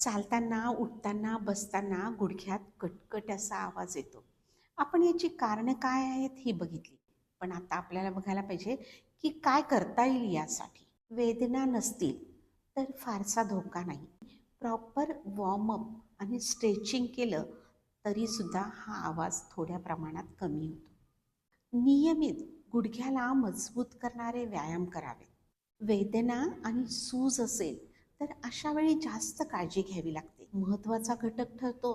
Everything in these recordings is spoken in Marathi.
चालताना उठताना बसताना गुडघ्यात कटकट असा आवाज येतो. आपण याची कारणं काय आहेत ही बघितली. पण आता आपल्याला बघायला पाहिजे की काय करता येईल यासाठी. वेदना नसतील तर फारसा धोका नाही. प्रॉपर वॉर्मअप आणि स्ट्रेचिंग केलं तरीसुद्धा हा आवाज थोड्या प्रमाणात कमी होतो. नियमित गुडघ्याला मजबूत करणारे व्यायाम करावे. वेदना आणि सूज असेल तर अशा वेळी जास्त काळजी घ्यावी लागते. महत्त्वाचा घटक ठरतो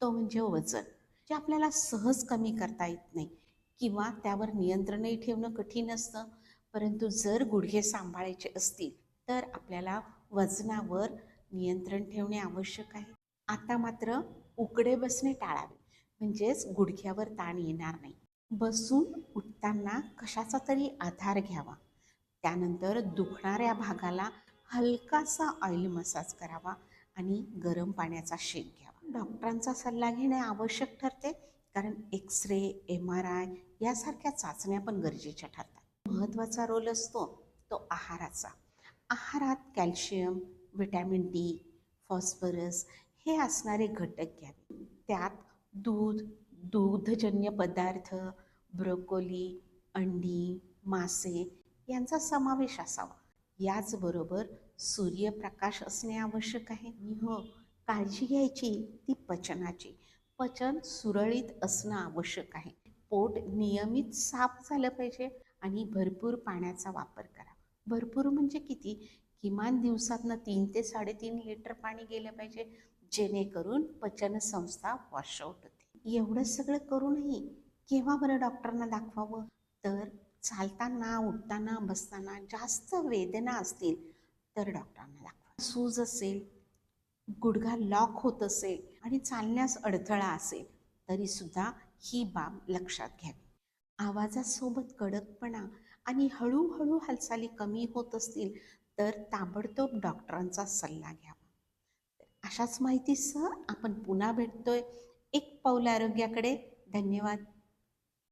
तो म्हणजे वजन. जे आपल्याला सहज कमी करता येत नाही किंवा त्यावर नियंत्रणही ठेवणं कठीण असतं परंतु जर गुडघे सांभाळायचे असतील तर आपल्याला वजनावर नियंत्रण ठेवणे आवश्यक आहे. आता मात्र उकडे बसणे टाळावे म्हणजेच गुडघ्यावर ताण येणार नाही. बसून उठताना कशाचा तरी आधार घ्यावा. त्यानंतर दुखणाऱ्या भागाला हलकासा ऑइल मसाज करावा आणि गरम पाण्याचा शेक घ्यावा. डॉक्टरांचा सल्ला घेणे आवश्यक ठरते कारण X ray M R I यासारख्या चाचण्या पण गरजेच्या ठरतात. महत्त्वाचा रोल असतो तो आहाराचा. आहारात कॅल्शियम व्हिटॅमिन डी फॉस्फरस हे असणारे घटक घ्यावे. त्यात दूध दुग्धजन्य पदार्थ ब्रोकोली अंडी मासे यांचा समावेश असावा. याचबरोबर सूर्यप्रकाश असणे आवश्यक आहे. आणि हो काळजी घ्यायची ती पचनाची. पचन सुरळीत असणं आवश्यक आहे. पोट नियमित साफ झालं पाहिजे आणि भरपूर पाण्याचा वापर करा. भरपूर म्हणजे किती? किमान दिवसातनं तीन ते साडेतीन लिटर पाणी गेलं पाहिजे जेणेकरून पचनसंस्था वॉशआउट होते. एवढं सगळं करूनही केव्हा बरं डॉक्टरांना दाखवावं? तर चालताना उठताना बसताना जास्त वेदना असतील तर डॉक्टरांना दाखवा. सूज असेल गुडघा लॉक होत असेल आणि चालण्यास अडथळा असेल तरीसुद्धा ही बाब लक्षात घ्यावी. आवाजासोबत कडकपणा आणि हळूहळू हालचाली कमी होत असतील तर ताबडतोब डॉक्टरांचा सल्ला घ्यावा. अशाच माहितीसह आपण पुन्हा भेटतोय. एक पाऊल आरोग्याकडे. धन्यवाद.